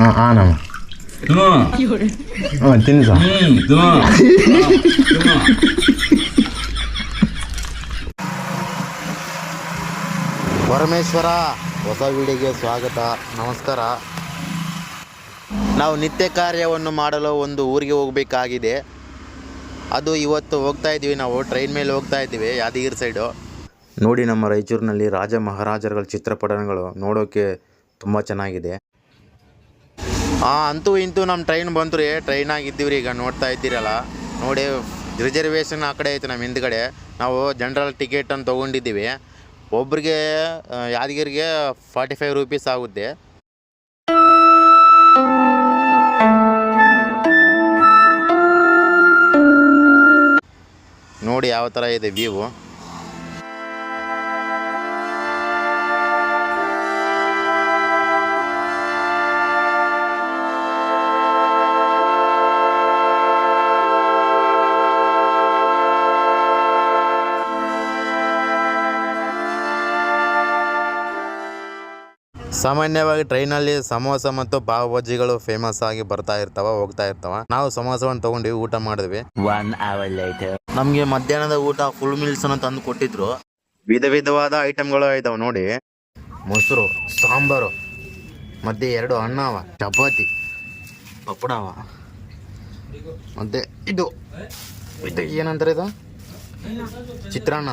ಹಾಂ ಹಾಂ ಪರಮೇಶ್ವರ ಹೊಸ ವಿಡಿಯೋಗೆ ಸ್ವಾಗತ. ನಮಸ್ಕಾರ. ನಾವು ನಿತ್ಯ ಕಾರ್ಯವನ್ನು ಮಾಡಲು ಒಂದು ಊರಿಗೆ ಹೋಗಬೇಕಾಗಿದೆ. ಅದು ಇವತ್ತು ಹೋಗ್ತಾ ಇದ್ದೀವಿ ನಾವು. ಟ್ರೈನ್ ಮೇಲೆ ಹೋಗ್ತಾ ಇದ್ದೀವಿ ಯಾದಗಿರಿ ಸೈಡು. ನೋಡಿ ನಮ್ಮ ರಾಯಚೂರಿನಲ್ಲಿ ರಾಜ ಮಹಾರಾಜರುಗಳ ಚಿತ್ರಪಟಗಳು ನೋಡೋಕ್ಕೆ ತುಂಬ ಚೆನ್ನಾಗಿದೆ. ಹಾಂ ಅಂತೂ ಇಂತೂ ನಮ್ಮ ಟ್ರೈನ್ ಬಂತು ರೀ ಟ್ರೈನ್ ರೀ ಈಗ ನೋಡ್ತಾ ಇದ್ದೀರಲ್ಲ. ನೋಡಿ ರಿಸರ್ವೇಷನ್ ಆ ಕಡೆ ಐತೆ ನಮ್ಮ ಹಿಂದ್ಗಡೆ. ನಾವು ಜನರಲ್ ಟಿಕೆಟ್ ಅಂತ ತೊಗೊಂಡಿದ್ದೀವಿ. ಒಬ್ರಿಗೆ ಯಾದಗಿರಿಗೆ ಫಾರ್ಟಿ ಫೈವ್ ರುಪೀಸ್ ಆಗುತ್ತೆ. ನೋಡಿ, ಯಾವ ಥರ ಇದೆ ವ್ಯೂ ಸಾಮಾನ್ಯವಾಗಿ ಟ್ರೈನಲ್ಲಿ ಸಮೋಸ ಮತ್ತು ಪಾವ್ ಬಜ್ಜಿಗಳು ಫೇಮಸ್ ಆಗಿ ಬರ್ತಾ ಇರ್ತಾವ ಹೋಗ್ತಾ ಇರ್ತಾವ. ನಾವು ಸಮೋಸವನ್ನು ತಗೊಂಡಿವಿ ಊಟ ಮಾಡಿದ್ವಿ. ನಮ್ಗೆ hour later. ನಮಗೆ ಮಧ್ಯಾಹ್ನದ ಊಟ ಫುಲ್ ಮೀಲ್ಸ್ ಅನ್ನ ತಂದು ಕೊಟ್ಟಿದ್ರು. ವಿಧ ವಿಧವಾದ ಐಟಮ್ಗಳು ಇದಾವೆ ನೋಡಿ. ಮೊಸರು ಸಾಂಬಾರು ಮತ್ತೆ ಎರಡು ಅನ್ನವ ಅವ ಚಪಾತಿ ಪಪ್ಪಡವ ಮತ್ತೆ ಇದು. ಇದು ಏನಂತಾರೆ ಇದು? ಚಿತ್ರಾನ್ನ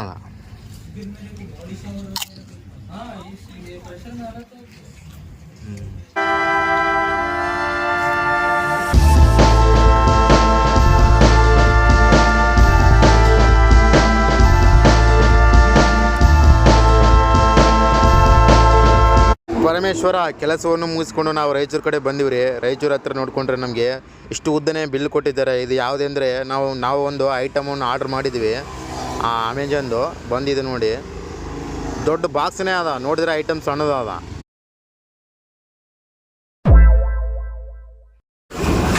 ಪರಮೇಶ್ವರ, ಕೆಲಸವನ್ನು ಮುಗಿಸ್ಕೊಂಡು ನಾವು ರಾಯಚೂರು ಕಡೆ ಬಂದಿವ್ರಿ. ರಾಯಚೂರು ಹತ್ರ ನೋಡ್ಕೊಂಡ್ರೆ ನಮಗೆ ಇಷ್ಟು ಉದ್ದನೇ ಬಿಲ್ ಕೊಟ್ಟಿದ್ದಾರೆ. ಇದು ಯಾವುದೆಂದರೆ ನಾವು ನಾವು ಒಂದು ಐಟಮನ್ನು ಆರ್ಡ್ರ್ ಮಾಡಿದ್ವಿ. ಅಮೆಜಾನ್ದು ಬಂದಿದೆ ನೋಡಿ. ದೊಡ್ಡ ಬಾಕ್ಸ್ನೇ ಅದ. ನೋಡಿದ್ರೆ ಐಟಮ್ ಸಣ್ಣದ ಅದ.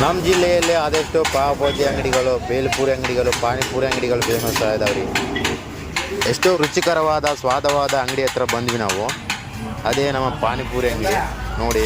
ನಮ್ಮ ಜಿಲ್ಲೆಯಲ್ಲಿ ಆದಷ್ಟು ಪಾವ್ ಭಾಜಿ ಅಂಗಡಿಗಳು, ಬೇಲ್ಪೂರಿ ಅಂಗಡಿಗಳು, ಪಾನಿಪುರಿ ಅಂಗಡಿಗಳು ಫೇಮಸ್ ಇದಾವ್ರಿ ಎಷ್ಟೋ ರುಚಿಕರವಾದ, ಸ್ವಾದವಾದ ಅಂಗಡಿ ಹತ್ರ ಬಂದ್ವಿ ನಾವು. ಅದೇ ನಮ್ಮ ಪಾನಿಪುರಿ ಅಂಗಡಿ. ನೋಡಿ?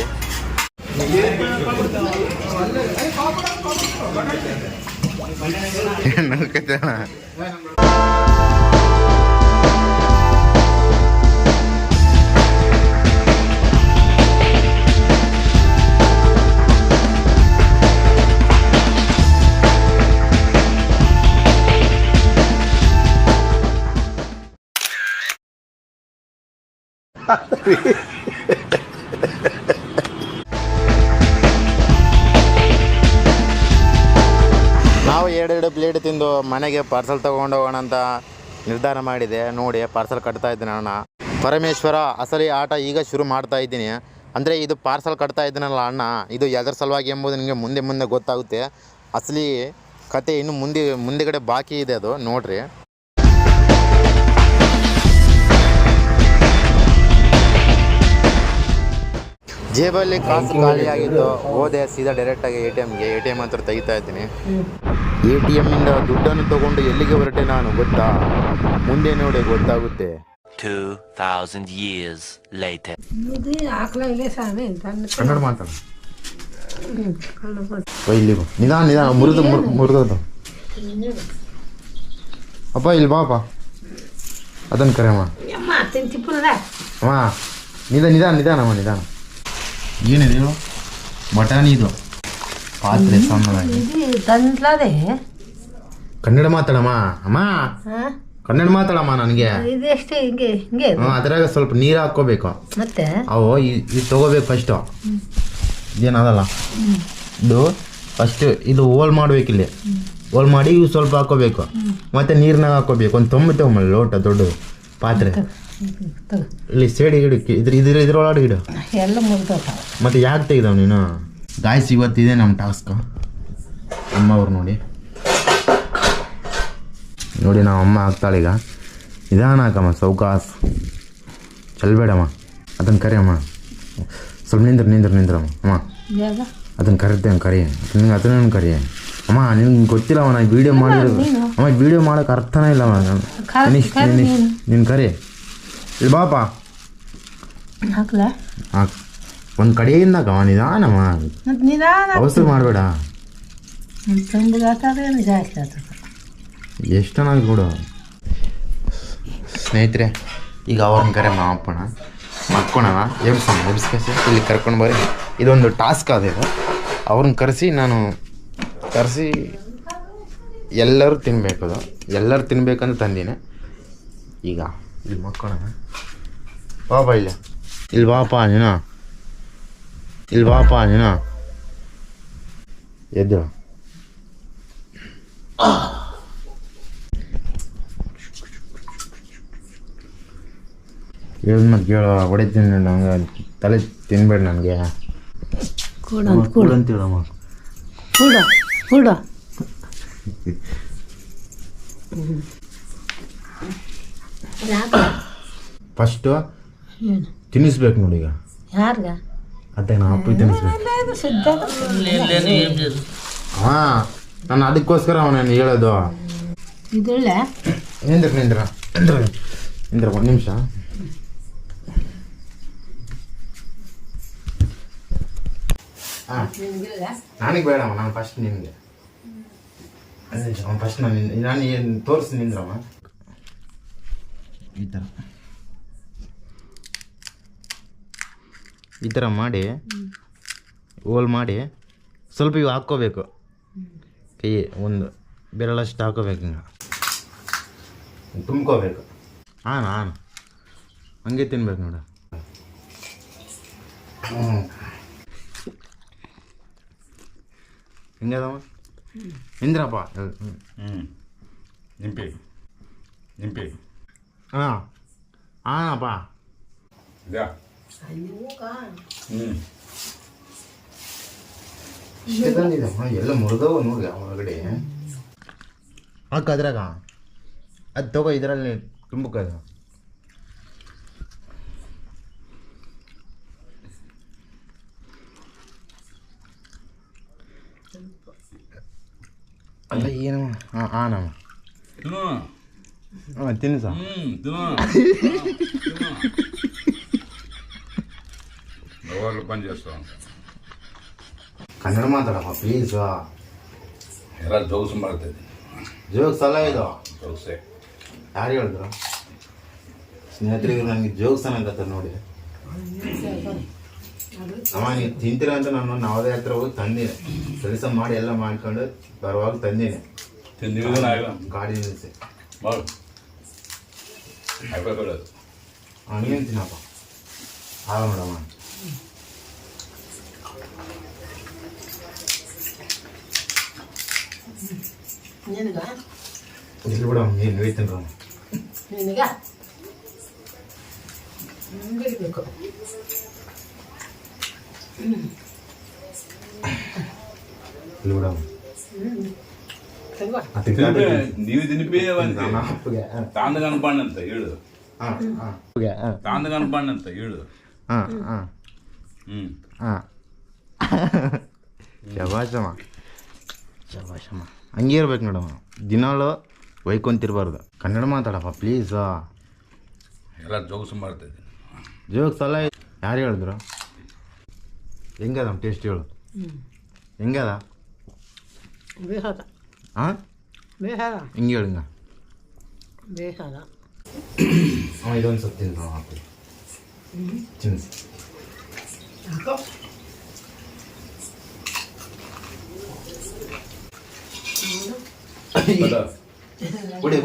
ನಾವು ಎರಡೆರಡು ಪ್ಲೇಟ್ ತಿಂದು ಮನೆಗೆ ಪಾರ್ಸಲ್ ತಗೊಂಡು ಹೋಗೋಣ ಅಂತ ನಿರ್ಧಾರ ಮಾಡಿದೆ. ನೋಡಿ ಪಾರ್ಸಲ್ ಕಟ್ತಾ ಇದ್ದೀನಿ ಅಣ್ಣ. ಪರಮೇಶ್ವರ, ಅಸಲಿ ಆಟ ಈಗ ಶುರು ಮಾಡ್ತಾ ಇದ್ದೀನಿ. ಅಂದರೆ ಇದು ಪಾರ್ಸಲ್ ಕಟ್ತಾ ಇದ್ದೀನಲ್ಲ ಅಣ್ಣ, ಇದು ಎದ್ರ ಸಲುವಾಗಿ ಎಂಬುದು ನಿಮಗೆ ಮುಂದೆ ಮುಂದೆ ಗೊತ್ತಾಗುತ್ತೆ. ಅಸಲಿ ಕತೆ ಇನ್ನು ಮುಂದೆ, ಮುಂದೆಗಡೆ ಬಾಕಿ ಇದೆ ಅದು. ನೋಡ್ರಿ. ಜೇಬಲ್ಲಿ ಕಾಸು ಖಾಲಿ ಆಗಿತ್ತು ಹೋದೆ ಸೀದಾ ಡೈರೆಕ್ಟಾಗಿ ಎ ಟಿ ಎಮ್ಗೆ ಎ ಟಿ ಎಂ ಹತ್ರ ತೆಗಿತಾ ಇದ್ದೀನಿ. ಎ ಟಿ ಎಮ್ಮಿಂದ ದುಡ್ಡನ್ನು ತಗೊಂಡು ಎಲ್ಲಿಗೆ ಹೊರಟೆ ನಾನು ಗೊತ್ತಾ? ಮುಂದೆ ನೋಡಿ ಗೊತ್ತಾಗುತ್ತೆ. 2,000 years later. ಇದು ಆಕಳ ಇಲ್ಲೇ ಸಾಮಿ ತನ್ನ ಕನ್ನಡ ಇಲ್ಲಿ ಬಾ. ನಿಧಾನ ನಿಧಾನ ಮುರಿದು ಮುರಿದೋದು ಅಪ್ಪ ಇಲ್ಲಿ ಬಾಪ ಅದನ್ ಕರೆಯಮ್ಮ ಅಮ್ಮ ತಿಂತಿಪ್ಪನದ ಅಮ್ಮ ನಿಧಾನ ನಿಧಾನ ನಿಧಾನಮ್ಮ ನಿಧಾನ. ಏನಿದೆ ಹೇಳು ಬಟಾಣಿ ಇದು. ಪಾತ್ರೆ ಇದು ತಂದ್ಲದೆ? ಕನ್ನಡ ಮಾತಾಡಮ್ಮ. ಅಮ್ಮ ಕನ್ನಡ ಮಾತಾಡಮ್ಮ ನನಗೆ. ಇದು ಎಷ್ಟು ಹಿಂಗೆ ಹಿಂಗೆ ಇದು. ಅದ್ರಾಗ ಸ್ವಲ್ಪ ನೀರು ಹಾಕ್ಕೋಬೇಕು. ಮತ್ತೆ? ಅವು ಇದು ತಗೋಬೇಕು ಫಸ್ಟು ಇದೇನದಲ್ಲ? ಇದು ಫಸ್ಟ್ ಇದು ಹೋಲ್ ಮಾಡ್ಬೇಕಿಲ್ಲಿ ಹೋಲ್ ಮಾಡಿ ಇವು ಸ್ವಲ್ಪ ಹಾಕೋಬೇಕು ಮತ್ತೆ ನೀರ್ನಾಗ ಹಾಕೋಬೇಕು ಒಂದು ತೊಂಬತ್ತೆ ಲೋಟ ದೊಡ್ಡದು ಪಾತ್ರೆ. ಇಲ್ಲಿ ಸೇಡಿ ಗಿಡಕ್ಕೆ ಇದ್ರ ಇದ್ರ ಒಳಗಡೆ ಇಡು ಎಲ್ಲ ಮುಗ್ದೋತ ಮತ್ತೆ ಯಾಕೆ ತೆಗ್ದಾವ ನೀನು? ಗಾಯ್ಸ್ ಇವತ್ತಿದೆ ನಮ್ಮ ಟಾಸ್ಕ್. ಅಮ್ಮವ್ರು ನೋಡಿ. ನೋಡಿ ನಾವು ಅಮ್ಮ ಆಗ್ತಾಳೆ ಈಗ. ಹಾಕಮ್ಮ ಸೌಕಾಸ್. ಚಲ್ಬೇಡಮ್ಮ ಅದನ್ನು ಕರಿಯಮ್ಮ. ಸ್ವಲ್ಪ ನಿಂದ್ರ ನಿಂದ್ರ ನಿಂದ್ರಮ್ಮ ಅಮ್ಮ. ಅದನ್ನ ಕರಿತೇನೆ ಕರಿ. ನಿಂಗೆ ಅದನ್ನು ಕರಿ ಅಮ್ಮ ನಿನ್ಗೆ ಗೊತ್ತಿಲ್ಲವ ನಾ ವೀಡಿಯೋ ಮಾಡಿದ್ರು ನೀನು? ಅಮ್ಮ ವೀಡಿಯೋ ಮಾಡೋಕೆ ಅರ್ಥನೇ ಇಲ್ಲವ ಕರಿ ನೀನು. ನೀನು ಕರಿ ಇಲ್ಲಿ ಬಾಪ ಹಾಕ್ಲ? ಹಾಕ್. ಒಂದು ಕಡೆಯಿಂದ ನಿಧಾನಮ್ಮ. ಮತ್ತೆ ನಿಧಾನ ಅವಸರ ಮಾಡಬೇಡ. ಜಾಸ್ತಿ ಆಗ್ತದೆ ಎಷ್ಟು ಚೆನ್ನಾಗಿ ಕೊಡು ಸ್ನೇಹಿತರೆ ಈಗ ಅವ್ರನ್ನ ಕರೆ ಮಾಪಣ. ಮಕ್ಕೋಣ ಎಬ್ಸೋಣ ಎಬ್ಸ್ಕಸಿ ಇಲ್ಲಿ ಕರ್ಕೊಂಡು ಬರ್ರಿ. ಇದೊಂದು ಟಾಸ್ಕ್ ಅದ ಇದು. ಅವ್ರನ್ನ ಕರೆಸಿ ನಾನು ಕರೆಸಿ ಎಲ್ಲರೂ ತಿನ್ಬೇಕು ಅದು. ಎಲ್ಲರೂ ತಿನ್ಬೇಕಂತ ತಂದಿನಿ. ಈಗ ಇಲ್ಲಿ ಮಕ್ಕೋಣವ ಬಾಪ ಇಲ್ಲ. ಇಲ್ಲಿ ಬಾಪ ನೀನು. ಇಲ್ಲಿ ಬಾಪ ನೀನು. ಎದ್ದು. ಹೇಳಿ ಮತ್ತೆ ಕೇಳ ಹೊಡಿತೀನಿ ನಂಗೆ. ತಲೆ ತಿನ್ಬೇಡ ನನಗೆ. ಕೂಡ ಅಂತ ಕೂಡ. ಅಂತ ಹೇಳಮ್ಮ ಕೂಡ ಕೂಡ. ಫಸ್ಟು ಏನು? ತಿನ್ನಿಸ್ಬೇಕು ನೋಡಿ ಈಗ. ಯಾರ್ಗ? ಅದೇ ನಾ ಅಪ್ಪ ತಿನ್ನಿಸ್ಬೇಕು. ಇದು ಸಿದ್ಧ. ಹಾಂ ನಾನು ಅದಕ್ಕೋಸ್ಕರ ಅವನೇನು ಹೇಳೋದು. ಇದೊಳ್ಳೆ ನಿಂದ್ರ ನಿಂದ್ರ? ನಿಂದ್ರ ನಿಂದ್ರ ಒಂದು ನಿಮಿಷ. ಹಾಂ ನನಗೆ ಬೇಡಮ್ಮ ನಾನು ಫಸ್ಟ್ ನಿನಗೆ. ನಿಮಿಷ ಫಸ್ಟ್ ನಾನು ನಿನ್- ನಾನು ಏನು ತೋರಿಸಿ ನಿಂದ್ರಮ್ಮ ಈ ಥರ. ಈ ಥರ ಮಾಡಿ ಹೋಲ್ ಮಾಡಿ ಸ್ವಲ್ಪ ಇವು ಹಾಕ್ಕೋಬೇಕು. ಕೈ ಒಂದು ಬೆರಳಷ್ಟು ಹಾಕೋಬೇಕು ಹಿಂಗೆ. ತುಂಬ್ಕೋಬೇಕು. ಹಾಂ ಹಾಂ ಹಂಗೆ ತಿನ್ಬೇಕು ನೋಡ. ಹ್ಞೂ ಹಿಂಗದಮ್ಮ ಇಂದ್ರಪ್ಪ. ಹ್ಞೂ ನಿಂಪಿ. ನಿಂಪಿ. ಹಾಂ ಹಾಂಪ್ಪ ಇದಾ ಹ್ಞೂ ತಂದಿದಮ್ಮ ಎಲ್ಲ ಮುರಿದವ ನೋಡಿ ಒಳಗಡೆ ಹಾಕ ಅದ್ರಾಗ ಅದು ತಗೋ ಇದರಲ್ಲಿ ತುಂಬಕ್ಕದು ಅಲ್ಲ ಏನಮ್ಮ ಹಾಂ ಹಾಂ ನಮ್ಮ ತಿನ್ನು ಹಾಂ ತಿನ್ಸ ಹ್ಞೂ ತಿನ್ನು ಯಾವಾಗಲೂ ಪಂಚ್ చేస్తాం ಕನ್ನಡ ಮಾತಾಡಪ್ಪ ಪ್ಲೀಸ್ ಎಲ್ಲ ಜೋಕ್ಸ್ ಮಾಡ್ತೈತಿ ಜೋಕ್ಸ್ ಅಲ್ಲ ಇದು ಜೋಕ್ಸೆ ಯಾರು ಹೇಳಿದ್ರು ಸ್ನೇಹಿತರಿಗೆ ನನಗೆ ಜೋಕ್ಸ್ ಅನ್ನಕತ್ತ ನೋಡಿ ಅಮ್ಮ ನೀವು ತಿಂತೀರ ಅಂತ ನಾನು ನವದೇ ಹತ್ರ ಹೋಗಿ ತಂದಿನಿ ಕೆಲಸ ಮಾಡಿ ಎಲ್ಲ ಮಾಡ್ಕೊಂಡು ಬರುವಾಗ ತಂದೀನಿ ತಿಂದಿವಿ ಆಗಿಲ್ಲ ಗಾಡಿ ನಿಲ್ಲಿಸಿ ಮಾಡು ಹಾಕ್ಬೇಕಲ್ಲ ನೀನು ತಿನ್ನಪ್ಪ. ಆಗ ನೋಡಮ್ಮ ನಿನಗ? ಇಲ್ಲಿ ಬಿಡಮ್ಮ ನೀನು ನಿನಗ? ಬಿಡಬೇಕು ಇಲ್ಲಿ ಬಿಡಮ್ಮ. ನೀವು ಅಪ್ಪಗೆ ತಾಂದ ಕನ್ಪಾಣ್ ಅಂತ ಹೇಳು. ಹಾಂ ಹಾಂ. ಹಾಂ. ತಾಂದ ಕನ್ಪಾಣ್ ಅಂತ ಹೇಳು. ಹಾಂ ಹಾಂ. ಹ್ಞೂ ಹಾಂ. ಶಬಾಷಮ್ಮ. ಶಬಾಷಮ್ಮ. ಹಂಗೆ ಇರ್ಬೇಕು ನೋಡಮ್ಮ. ದಿನಾಳು ಒಯ್ಕೊಂತಿರ್ಬಾರ್ದು ಕನ್ನಡ ಮಾತಾಡಪ್ಪ ಪ್ಲೀಸ್ ಎಲ್ಲ ಜೋಕ್ಸ್ ಮಾಡ್ತೈತಿ ಜೋಗ್ಸ್ ಅಲ್ಲ ಯಾರು ಹೇಳಿದ್ರು? ಹೆಂಗದ ಟೇಸ್ಟ್ ಹೇಳು. ಹೆಂಗದ? ಬೇಸದ ಹಾಂ ಬೇಸದ ಹಿಂಗೆ ಹೇಳು ಹಿಂಗ ಬೇಸದ ಅವ ಇದೊಂದು ಸ್ವಲ್ಪ ತಿಂದು ಹಾಕಿ ತಿನ್ನಿಸಿ ಯಾಕೋ ಬಿಡಿ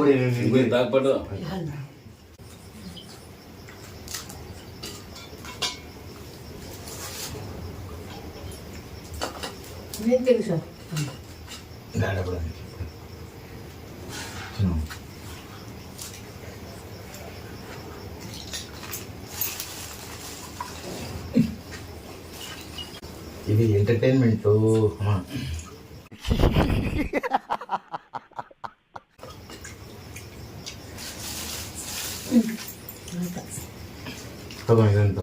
ಬಿಡಿ ಹಾಕ್ಬಿಟ್ಟು ನೀನು ತೆಗಿಸು ಇದು ಎಂಟರ್ಟೈನ್ಮೆಂಟು